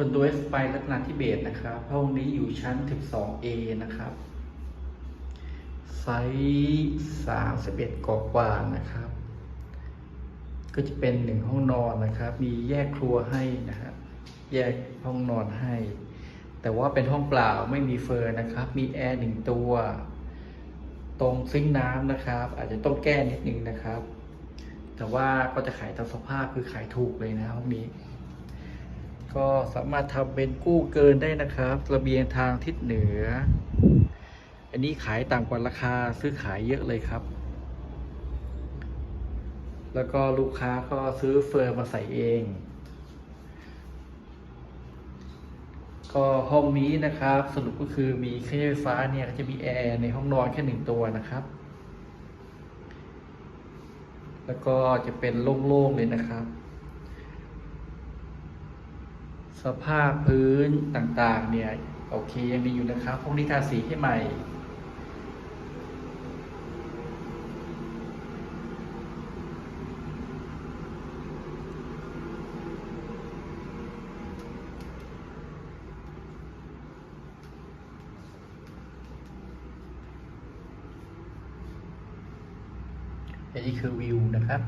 อนโดเอสไปรัตนาธิเบศนะครับ ห้องนี้อยู่ชั้น 12A นะครับ ไซส์31กกว่านะครับ ก็จะเป็นหนึ่งห้องนอนนะครับ มีแยกครัวให้นะครับแยกห้องนอนให้ แต่ว่าเป็นห้องเปล่าไม่มีเฟอร์นะครับ มีแอร์หนึ่งตัว ตรงซิงค์น้ำนะครับ อาจจะต้องแก้นิดนึงนะครับ แต่ว่าก็จะขายตามสภาพคือขายถูกเลยนะห้องนี้ ก็สามารถทำเป็นกู้เกินได้นะครับ ระเบียงทางทิศเหนือ อันนี้ขายต่ำกว่าราคาซื้อขายเยอะเลยครับ แล้วก็ลูกค้าก็ซื้อเฟอร์มาใส่เอง ก็ห้องนี้นะครับ สรุปก็คือมีเครื่องไฟฟ้าเนี่ยก็จะมีแอร์ในห้องนอนแค่หนึ่งตัวนะครับ แล้วก็จะเป็นโล่งๆเลยนะครับ สภาพพื้นต่างๆ เนี่ย โอเคยังดีอยู่นะครับห้องนี้ทาสีให้ใหม่ อันนี้คือวิวนะครับ